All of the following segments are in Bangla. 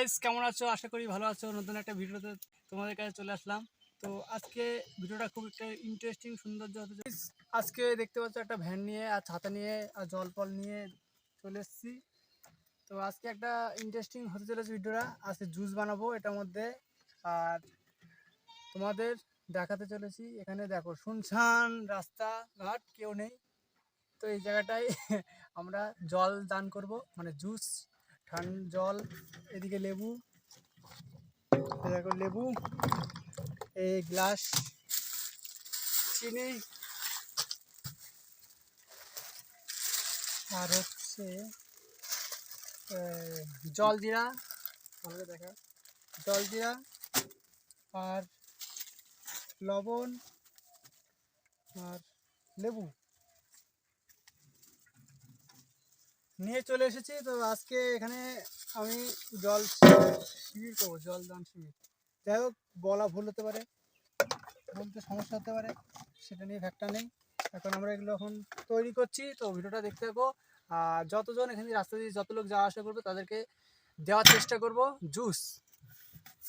গাইস কেমন আছো? আশা করি ভালো আছো। নতুন একটা ভিডিওতে তোমাদের কাছে চলে আসলাম। তো আজকে ভিডিওটা খুব একটা ইন্টারেস্টিং সৌন্দর্য হতে। আজকে দেখতে পাচ্ছ একটা ভ্যান নিয়ে আর ছাতা নিয়ে আর জল ফল নিয়ে চলে এসেছি। তো আজকে একটা ইন্টারেস্টিং হতে চলেছে ভিডিওটা। আজকে জুস বানাবো এটার মধ্যে। আর তোমাদের দেখাতে চলেছি। এখানে দেখো, শুনশান রাস্তা ঘাট, কেউ নেই। তো এই জায়গাটায় আমরা জল দান করব মানে জুস ঠান্ডা জল, এদিকে লেবু দেখো লেবু এই গ্লাস, চিনি, আর হচ্ছে জল জিরা ভালো দেখা জল জিরা, আর লবণ, আর লেবু। নিয়ে চলে এসেছি। তো আজকে এখানে আমি জল শিবির করব জল দান শিবির। যাই হোক বলা ভুল হতে পারে বলতে সমস্যা হতে পারে সেটা নিয়ে ফ্যাক্টর নেই। এখন আমরা এগুলো এখন তৈরি করছি। তো ভিডিওটা দেখতে থাকো। আর যতজন এখানে রাস্তা দিয়ে যত লোক যাওয়া আসা করবে তাদেরকে দেওয়ার চেষ্টা করব। জুস।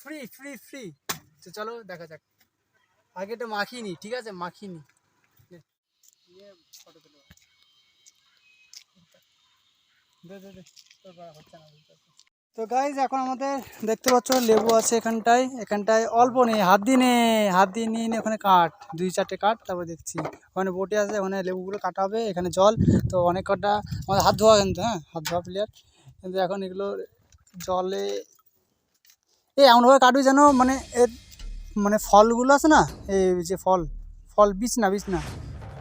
Free free free. তো চলো দেখা যাক। আগে এটা মাখিয়ে নি ঠিক আছে? মাখিয়ে নি। নে, ফটো তুলো দে দে দে তোর দ্বারা হচ্ছে না বুঝতে পারছি। তো গাইজ এখন আমাদের দেখতে পাচ্ছ লেবু আছে এখানটায়। এখানটায় অল্প নেই, হাত দিয়ে নে, হাত দিয়ে নিয়ে নে, ওখানে কাঠ, দুই চারটে কাঠ, তারপর দেখছি। ওখানে বটি আছে, ওখানে লেবুগুলো কাটা হবে, এখানে জল। তো অনেক কটা আমাদের হাত ধোয়া কিন্তু হ্যাঁ হাত ধোয়া প্লেয়ার কিন্তু এখন এগুলো জলে, এই এমনভাবে কাটবে যেন মানে এর মানে ফলগুলো আছে না, এই যে ফল ফল বীজ না বীজ না।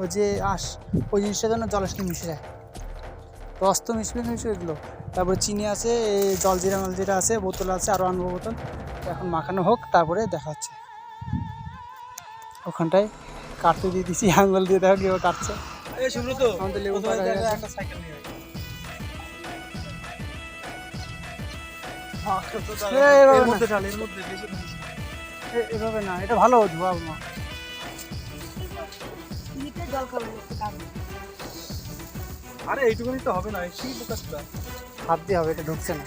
ওই যে আস ওই জিনিসটা যেন জলের সাথে মিশে যায়। রস তো মিশবে মিশবে এগুলো তারপরে চিনি আছে এই জল জিরা মল জিরা আছে বোতল আছে আরও আনব বোতল এখন মাখানো হোক তারপরে দেখা হচ্ছে ওখানটায় কাটতে দিয়ে দিছি আঙুল দিয়ে দেখো কেউ কাটছে আমাদের লেবু। এভাবে না। এ- এভাবে না এটা ভালো ধোয়া মা। আরে এইটুকুনি তো হবে না কি বোকাচ্ছা হাত দিয়ে হবে এটা ঢুকছে না।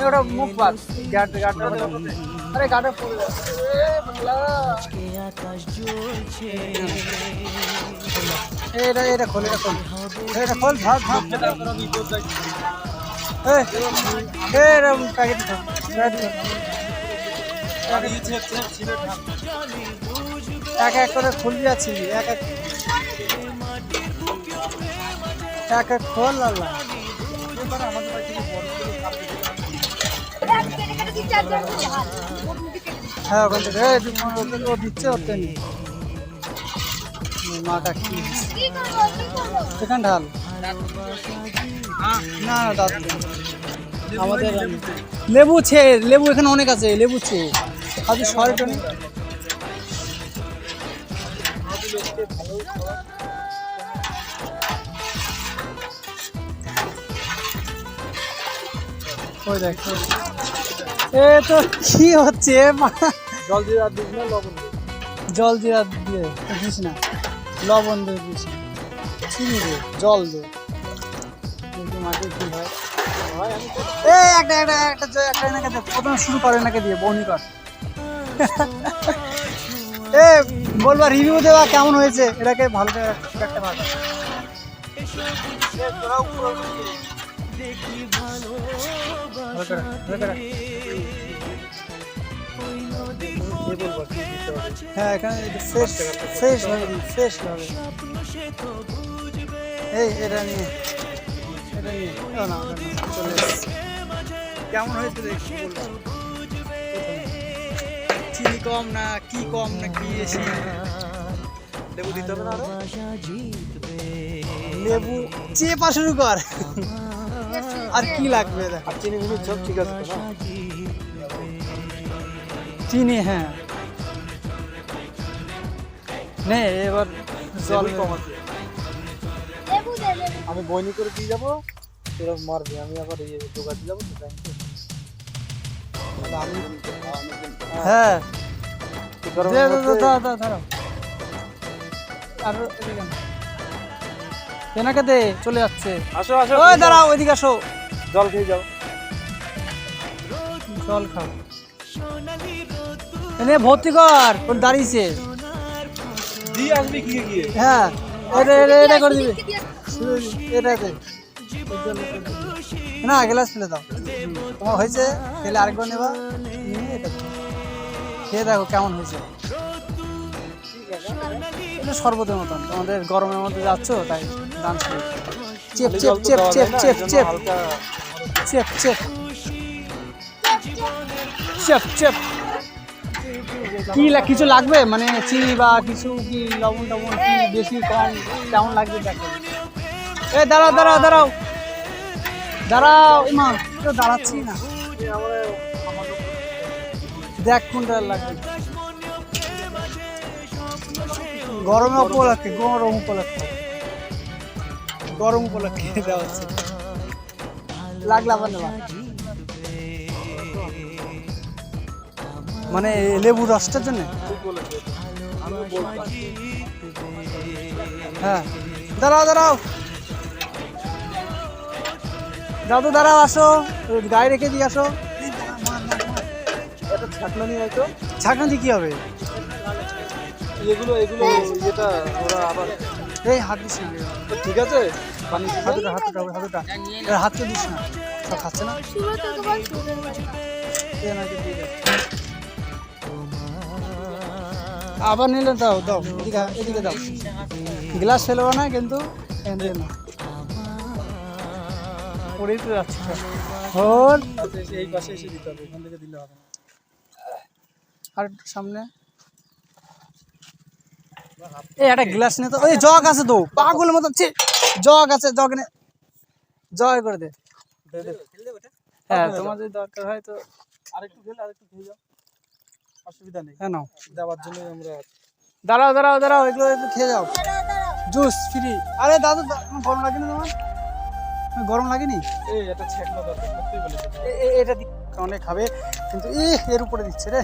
ওটা মুখ বাদ। গাট গাট আরে গাটে পড়ে বাংলা। এ, এটা এটা খোল এটা খোল। এটা খোল এই, এই, এরম প্যাকেট। এক এক করে খুলবি আছি এক এক। এক এক খোল আল্লাহ। হ্যাঁ ওখান থেকে। ও দিচ্ছে ওতে নি মাটা কি? এখান ঢাল। না না আমাদের লেবু ছে লেবু এখানে অনেক আছে লেবু ছে। আজ শহরে টনে ওই দেখ এ তো কি হচ্ছে মা? জল দিয়ে দিস না লবণ জল দিয়ে দিয়ে দিস না। লবণ দিয়ে না চিনি দে জল দে দেখি মাটির কি হয়? এই একটা একটা একটা একটা এনাকে দে প্রথমে শুরু করে এনাকে দিয়ে বনি কর। এ বলবা রিভিউ দেওয়া কেমন হয়েছে? এটাকে ভালো করে একটা ভালো ভালো করে, ভালো করে। হ্যাঁ এখানে ফ্রেশ ফ্রেশ ভাবে ফ্রেশ ভাবে এই এটা নিয়ে এটা নিয়ে না না, চলে কেমন হয়েছে দেখি বলব চিনি কম না কি কম না কি বেশি? লেবু দিতে হবে না লেবু চেপা শুরু কর। আর কি লাগবে? দেখ আর চিনি সব ঠিক আছে চিনি হ্যাঁ। নে এবার জল আমি বইনি করে দিয়ে যাব তোরা মারবি। আমি আবার এই দোকান দিয়ে যাব তো ব্যাংকে হ্যাঁ। দে চলে যাচ্ছে। আসো আসো ওই দাঁড়াও ওইদিকে আসো। জল খেয়ে যাও। জল খাও। এনে ভর্তি কর ওর দাঁড়িয়েছে দিয়ে আসবি গিয়ে গিয়ে? হ্যাঁ এটা এটা এটা করে দিবি। এটা দে। না গ্লাস ফেলে দাও। তোমার হয়েছে ফেলে আরেকবার নেবা। নিয়ে এটা খেয়ে দেখো কেমন হয়েছে। এটা শরবতের মতন। তোমাদের গরমের মধ্যে যাচ্ছ তাই দান চেপ চেপ চেপ চেপ চেপ চেপ। চেপ চেপ। চেপ চেপ। কি কিছু লাগবে? মানে চিনি বা কিছু কি লবণ টবণ কি বেশি কম, কেমন লাগবে দেখো। এ, দাঁড়াও দাঁড়াও দাঁড়াও। দাঁড়াও মা তো দাঁড়াচ্ছি না। দেখ কোনটা লাগবে। গরমে উপলক্ষে, গরম উপলক্ষে। গরম উপলক্ষে দেওয়া হচ্ছে। লাগলা বান্না মানে লেবু রসটার জন্য? হ্যাঁ। দাঁড়াও দাঁড়াও। দাদু দাঁড়াও আসো। গায়ে রেখে দিয়ে আসো। ছাকনা নিয়ে হয়তো। ছাকনা দিয়ে কি হবে? এগুলো এগুলো যেটা ওরা আবার এই হাত দিস না। ঠিক আছে? পানি? হাতুটা হাতুটা দিস না। সব খাচ্ছে না। আবার নিলে দাও দাও এদিকে এদিকে দাও। গ্লাস ফেলব না কিন্তু এখান পড়েই তো যাচ্ছে হল এই পাশে এসে দিতে হবে এখান থেকে দিলে হবে আর সামনে। এই একটা গ্লাস নে তো। ওই জগ আছে তো পাগলের মতন জগ আছে জগ নে। জগ করে দে। হ্যাঁ তোমার যদি দরকার হয় তো। আরেকটু খেলে আরেকটু খেয়ে যাও। অসুবিধা নেই। হ্যাঁ নাও। দেওয়ার জন্য আমরা দাঁড়াও দাঁড়াও দাঁড়াও এগুলো একটু খেয়ে যাও। Juice free. আরে দাদু গরম লাগেনি তোমার? গরম লাগেনি? এই একটা ছাকনা দরকার এ- এ- এটা অনেক খাবে কিন্তু এ এর উপরে দিচ্ছে রে।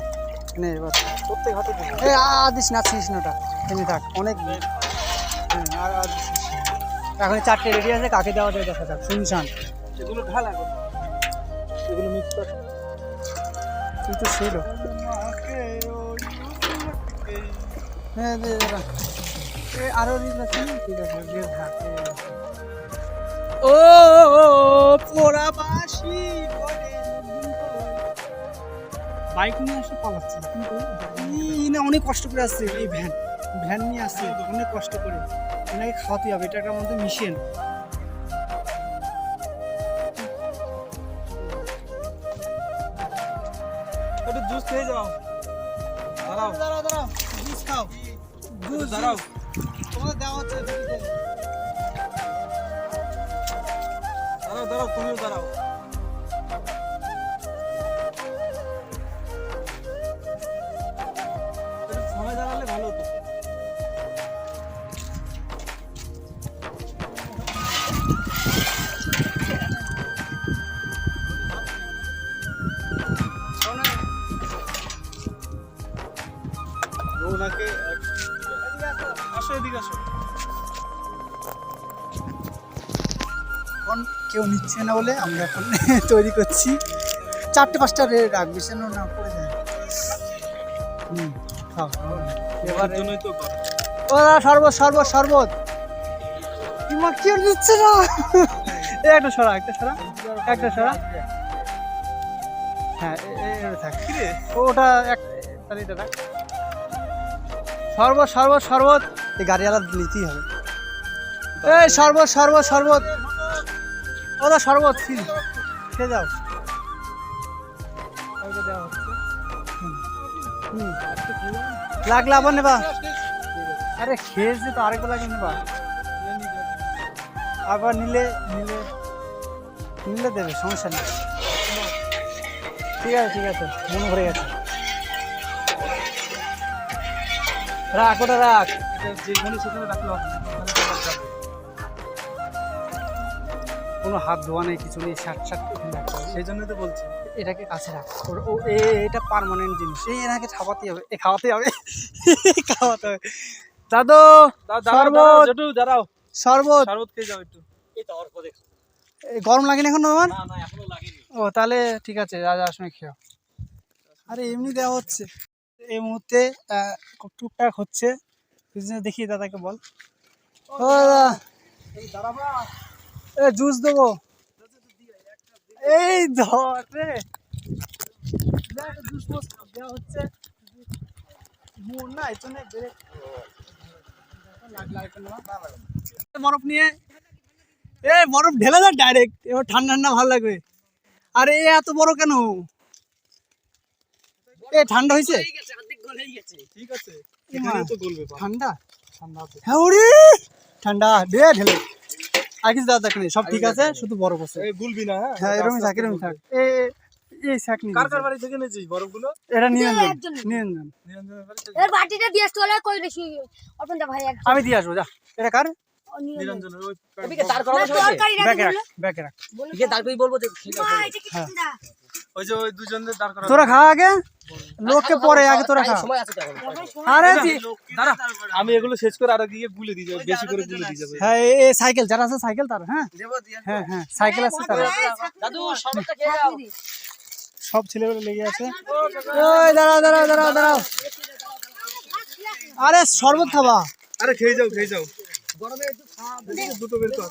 নে এবার। প্রত্যেক হাতে এ আ দিস না ছিস না ওটা। এমনি থাক অনেক আর আর এখন চারটে রেডি আছে কাকে দেওয়া যায় দেখা যাক। শুনছান এগুলো ঢাল এখন। এগুলো মিক্স কর। কিন্তু ছিল হ্যাঁ আরও ঠিক আছে ও পোড়া বাসি বাইক নিয়ে আসে পালাচ্ছে, কিন্তু না, অনেক কষ্ট করে আসছে, এই ভ্যান। ভ্যান নিয়ে আসছে, অনেক কষ্ট করে। এনাকে খাওয়াতে হবে, এটার মধ্যে মিশিয়ে না বলে আমরা এখন তৈরি করছি। চারটে পাঁচটা রে রাখবি যেন না পড়ে যায়। হুম এবার জন্যই তো ও দাদা, শরবত শরবত শরবত। দিচ্ছে না? এই একটা সরা একটা সরা একটা সরা। হ্যাঁ থাক। ওটা এক তাহলে এটা থাক শরবত শরবত শরবত। এই গাড়িওয়ালা নিতেই হবে। এই শরবত শরবত শরবত। ওটা শরবত খেয়ে যাও। লাগলে আবার নেবা। আরে খেয়েছে তো আরেকটা লাগে নেবা। আবার নিলে নিলে নিলে দেবে, সমস্যা নেই। ঠিক আছে ঠিক আছে, মনে ভরে গেছে। রাখ, ওটা রাখ। যেখানে কোনো হাত ধোয়া নেই কিছু নেই শার্ট শার্ট রাখতে হবে। সেই জন্যই তো বলছি। এটাকে কাছে রাখ। ওর- ও এ- এটা পার্মানেন্ট জিনিস। এই এনাকে খাওয়াতে হবে। এ খাওয়াতে হবে। খাওয়াতে হবে। দাদু শরবত! জটু দাঁড়াও। শরবত! শরবত খেয়ে যাও একটু। এ, গরম লাগেনি এখন তোমার? না না এখনও লাগেনি। ও তাহলে ঠিক আছে রাজা সময় খেও আরে এমনি দেওয়া হচ্ছে। এই মুহূর্তে টুকটাক হচ্ছে। দেখি দাদাকে বল। ও দাদা! এ জুস দেবো। এই ধর রে। জুস দেওয়া হচ্ছে। না এই ব্রেক বরফ নিয়ে। এ বরফ ঢেলে দাও ডাইরেক্ট এবার ঠান্ডা ঠান্ডা ভালো লাগবে। আরে এ এত বড় কেন? এ ঠান্ডা হয়েছে? ঠিক আছে। ঠান্ডা? ঠান্ডা হ্যাঁ ওরে! ঠান্ডা দে ঢেলে। আর কিছু দাদা দেখনি সব ঠিক আছে শুধু বরফ আছে। এই গুলবি না হ্যাঁ? হ্যাঁ এরকমই থাক এরকমই থাক। এ এ- এই শাক নিয়ে কার কার বাড়ি থেকে এনেছিস বরফগুলো? এটা নিরঞ্জন। নিরঞ্জন এর বাটিটা দিয়ে হলে কই রেখি অপনটা ভাই আমি দিয়ে আসব যা। এটা কার? নিরঞ্জনের ওই না তরকারি রাখি ব্যাগে রাখ বলে। রাখ। মা এটা কি হ্যাঁ। ঠান্ডা ওই যে ওই দুজনদের দাঁড় করা তোরা খা আগে। লোককে পরে আগে তোরা খা আরে দাঁড়া আমি এগুলো শেষ করে আরও গিয়ে গুলে দিয়ে যাব বেশি করে গুলে দিয়ে যাব। হ্যাঁ এ- এ সাইকেল যারা আছে সাইকেল তার হ্যাঁ? হ্যাঁ হ্যাঁ সাইকেল আছে তার। দাদু শরবতটা খেয়ে যাও। সব ছেলেগুলো লেগে আছে। ওই দাঁড়াও দাঁড়াও দাঁড়াও দাঁড়াও। আরে শরবত খাবা। আরে খেয়ে যাও খেয়ে যাও। গরমে একটু খাওয়া দুটো বের কর।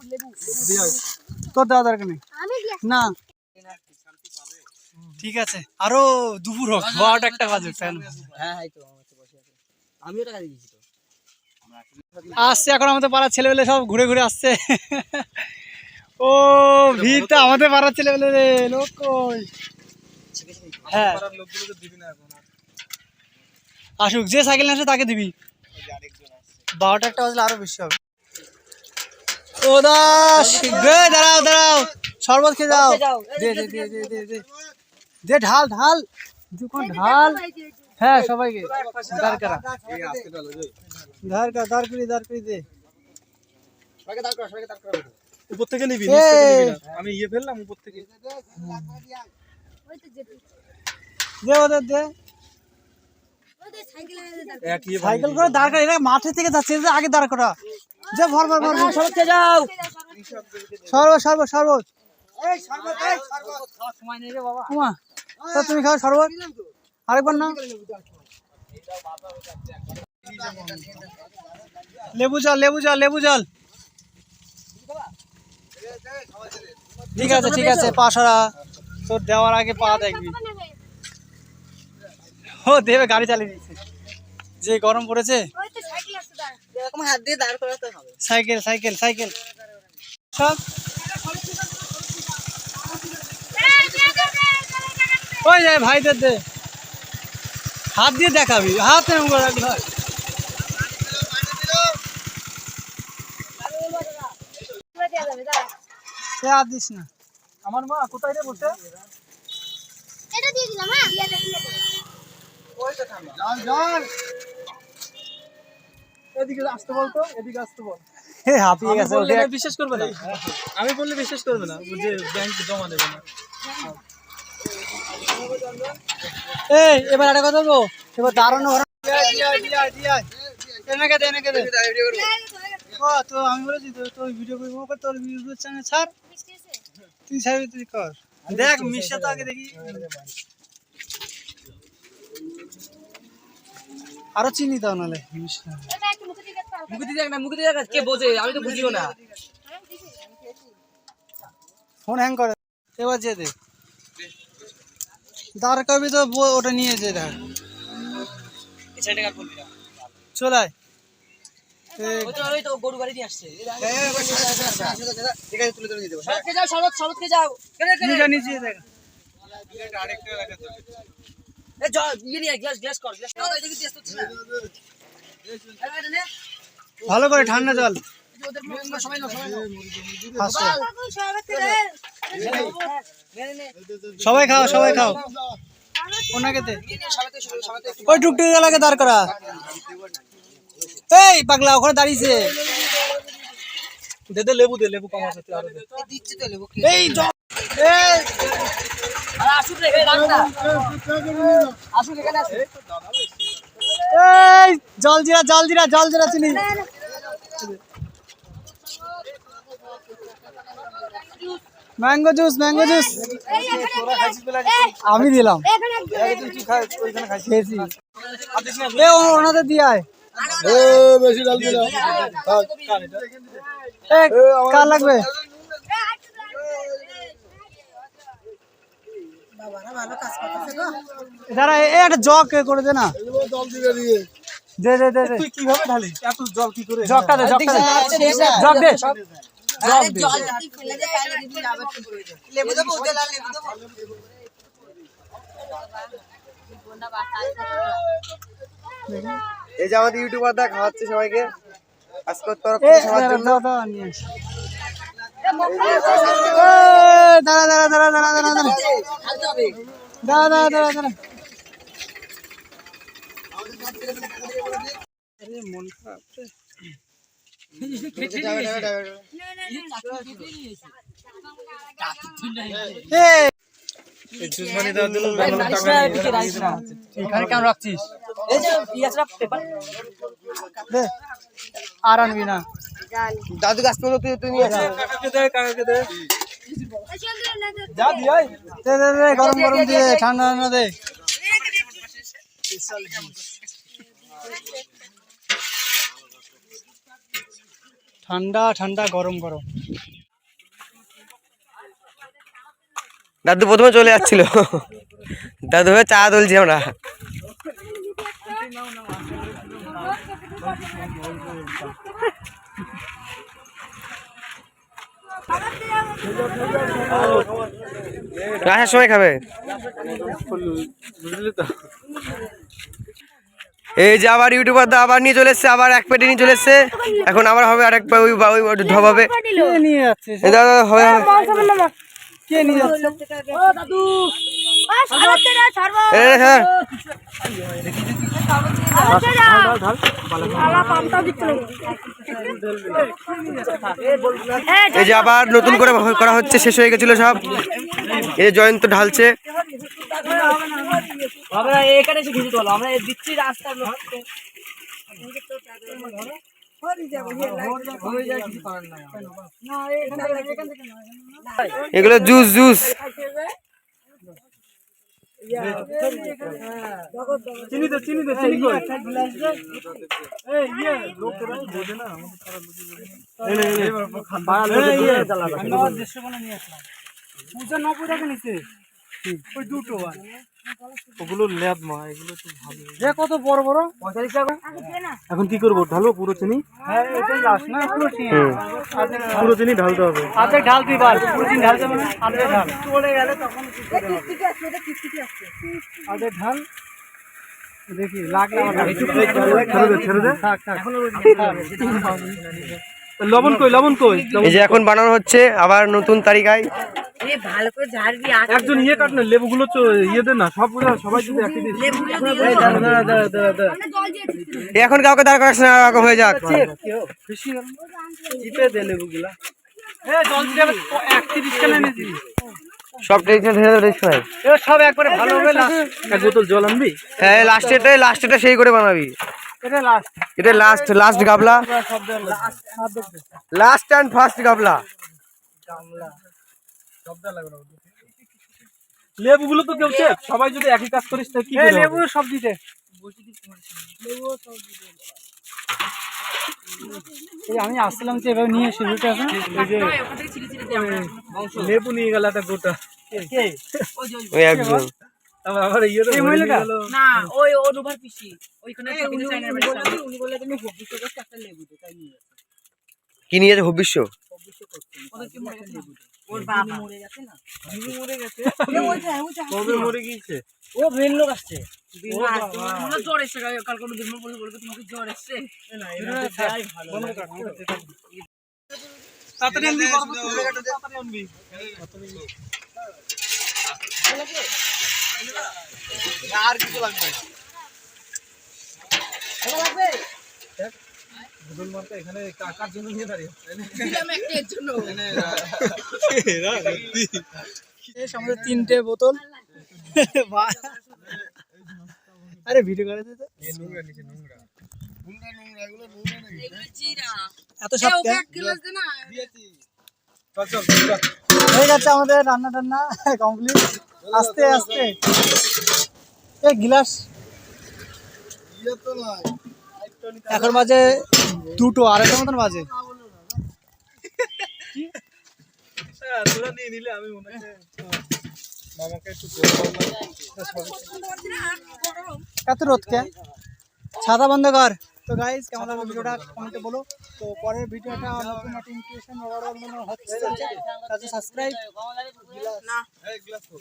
তোর দেওয়া দরকার নেই। আমি দিয়ে না। ঠিক আছে আরও দুপুর হোক বারোটা একটা বাজুক তাই না? আসছে এখন আমাদের পাড়ার ছেলেবেলে সব ঘুরে ঘুরে আসছে। ও ভিড়টা আমাদের পাড়ার ছেলেবেলে রে লোক কই? হ্যাঁ। আসুক যে সাইকেল আসে তাকে দিবি। বারোটা একটা বাজলে আরও বেশি হবে। ও দাস দাঁড়াও দাঁড়াও। শরবত খেয়ে যাও। দে দে দে দে দে। দে ঢাল ঢাল। দুখন ঢাল। হ্যাঁ সবাইকে। দাঁড় করা। দাঁড় করা দাঁড় করি দাঁড় করি দে। উপর থেকে নিবি নিচ থেকে নিবি আমি ইয়ে ফেললাম উপর থেকে। ওই তো দে ওদের দে। সাইকেল করে। দাঁড় করা এটা মাঠে থেকে যাচ্ছে আগে দাঁড় করা। যে ভর ভর ভর শরবত খেয়ে যাও। শরবত শরবত শরবত উমা, তা তুমি খাও শরবত। আরেকবার না লেবু জল লেবু জল লেবু জল। ঠিক আছে ঠিক আছে পাশারা। তোর দেওয়ার আগে পা দেখবি। ও দেবে গাড়ি চালিয়ে দিচ্ছে। যে গরম পড়েছে। সাইকেল। Cycle cycle cycle. সব। ওই যায় ভাইদের দে। হাত দিয়ে দেখাবি হাত এরকম করে রাখবি হয়। দিস না। আমার মা কোথায় রে বসে? এটা দিয়ে দিলাম হ্যাঁ। দিয়ে দে দিয়ে দে এদিকে আসতে বলতো এদিকে আসতে বল। হে হাঁপিয়ে আমি গেছে বললে বিশ্বাস করবে না। আমি বললে বিশ্বাস করবে না যে ব্যাংক জমা দেবে না। এই এবার একটা কথা বলব? এবার দাঁড়ানো ঘোরা এনেকে দে এনেকে দে? গেছে, গেছে। ও তো আমি বলেছি তো তোর ভিডিও করব তোর ইউটিউব চ্যানেল ছাড়। তুই ছাড়বি তুই কর। দেখ মিশা তো আগে দেখি। আরও চিনি দাও নালে। মুখে দিয়ে দেখ না মুখে দিয়ে দেখ কে বোঝে? আমি তো বুঝিও না। ফোন হ্যাং করে। এবার যে দে। দাঁড় করবি তো ওটা নিয়ে যে দেখ। চলে আয়। ভালো করে ঠান্ডা জল। সবাই খাও সবাই খাও। ওনাকে ওই টুকটুকি গেলাকে দাঁড় করা। এই পাগলা ওখানে দাঁড়িয়েছে। দে দে লেবু দে লেবু কম আছে আরও দে। দিচ্ছি তো লেবু এই জল এই। আসুক রে রাখ না আসুক এখানে আসুক। এই জল জিরা জল জিরা জল জিরা চিনি। ম্যাঙ্গো জুস ম্যাঙ্গো জুস আমি দিলাম। খেয়েছি। ওনাদের দিয়ে আয়। কার লাগবে? দাঁড়া এ একটা জগ এ করে দে না। দে দে দে দে। কীভাবে ঢালি এত জল কি করে? জগটা দে জগটা দে। জগ দে। দে। লেবু দেবো লেবু দেবো। এই যে আমাদের ইউটিউবার দা খাওয়াচ্ছে সবাইকে। আজকে ওর তরফ থেকে সবার জন্য। দাঁড়া দাঁড়া দাঁড়া দাঁড়া দাঁড়া দাঁড়া দাঁড়া দাঁড়া। দাঁড়া দাঁড়া দাঁড়া দাঁড়া। আরে মন খারাপ আর আনবি না দাদু গাছ তো তুই দে গরম গরম দে ঠান্ডা ঠান্ডা দে ঠান্ডা ঠান্ডা, গরম গরম। দাদু প্রথমে চলে যাচ্ছিল। দাদু হয়ে চা তুলছি আমরা। আসার সময় খাবে। এই যে আবার ইউটিউবার তো আবার নিয়ে চলে এসছে আবার এক পেটে নিয়ে চলে এসছে। এখন আবার হবে আরেক এক ওই ধব হবে। দাদা হবে হবে। কে নিয়ে যাচ্ছে? হ্যাঁ এই যে আবার নতুন করে করা হচ্ছে শেষ হয়ে গেছিল সব। এই জয়ন্ত ঢালছে। আমরা এখানে এসে ঘিরে তোলো আমরা দিচ্ছি রাস্তার এগুলো জুস জুস। চিনি দে চিনি দে চিনি কই? এই ইয়ে। লোকেরা বোঝে না এই নে। এই আমি আবার দেশে বলে নিয়ে আসলাম। পূজা নব্বই টাকা ওই দুটো আর। ওগুলো ল্যাব মা এগুলো তো ভালো। যে কত বড় বড়? পঁয়তাল্লিশ টাকা এখন কি করব ঢালবো পুরো চিনি? হ্যাঁ এটাই লাস্ট না? পুরো চিনি। পুরো চিনি ঢালতে হবে। আধে ঢাল তুই বার পুরো চিনি ঢালতে হবে আধে ঢাল। চলে গেলে তখন আধে ঢাল। দেখি লাগলে ছেড়ে দে ছেড়ে দে থাক থাক। লবণ কই লবণ কই? এই যে এখন বানানো হচ্ছে আবার নতুন তালিকায় ভালো করে ঝাড়বি একজন ইয়ে কাট না লেবুগুলো তো ইয়ে না সব সবাই যদি একই দিস এখন কাউকে দাঁড় করাচ্ছে না এরকম হয়ে যাক। খুশি গেল দে লেবুগুলা। এ জল দিয়ে একত্রিশ কেন এনেছি সব টেনশন ঢেলে দেবে সময় সব একবারে ভালো হবে এক বোতল জল আনবি। হ্যাঁ লাস্টেটা লাস্টেটা সেই করে বানাবি। এটা লাস্ট এটা লাস্ট লাস্ট গাবলা। লাস্ট লাস্ট অ্যান্ড ফার্স্ট গাবলা। লেবুগুলো তো কেউ সবাই যদি একই কাজ করিস তাহলে কি করে লেবু সব দিতে। আমি আসলাম যে এভাবে নিয়ে এসে রুটে আসেন লেবু নিয়ে গেল একটা গোটা। ওই একজন। আবার ইয়ে তো না ওই ওর ওভার পিসি। ওইখানে থেকে চাইনার বাড়ি উনি বললে তুমি হবি একটা লেবু দে তাই নিয়ে কি নিয়ে গেছে ওর বাবা। মরে গেছে না? মরে গেছে? কবে মরে গিয়েছে? ও ভিন লোক আসছে। জ্বর এসছে। কাল কোনো দিন বলে বলবে তোমাকে জ্বর এসছে? তাড়াতাড়ি আনবি তাড়াতাড়ি আনবি। ভুল মারতে এখানে কাকার জন্য নিয়ে দাঁড়িয়ে দিলাম একটা এর জন্য। এই আমাদের তিনটে বোতল। আরে ভিডিও করে দে তো। এগুলো জিরা। এত সব ওকে এক গ্লাস দে না? চল চল চল হয়ে গেছে আমাদের রান্না টান্না কমপ্লিট আস্তে আস্তে। এই গিলাস। এখন বাজে দুটো আড়াইটা মতন বাজে হ্যাঁ, নিয়ে নিলে আমি মনে হয় মামাকে একটু বললাম এত রোদ কে ছাতা বন্ধ কর তো গাইজ কেমন লাগল ভিডিওটা কমেন্টে বলো তো পরের ভিডিওটা নতুন একটা ইনক্লুশন হচ্ছে তাতে সাবস্ক্রাইব এই গ্লাস তো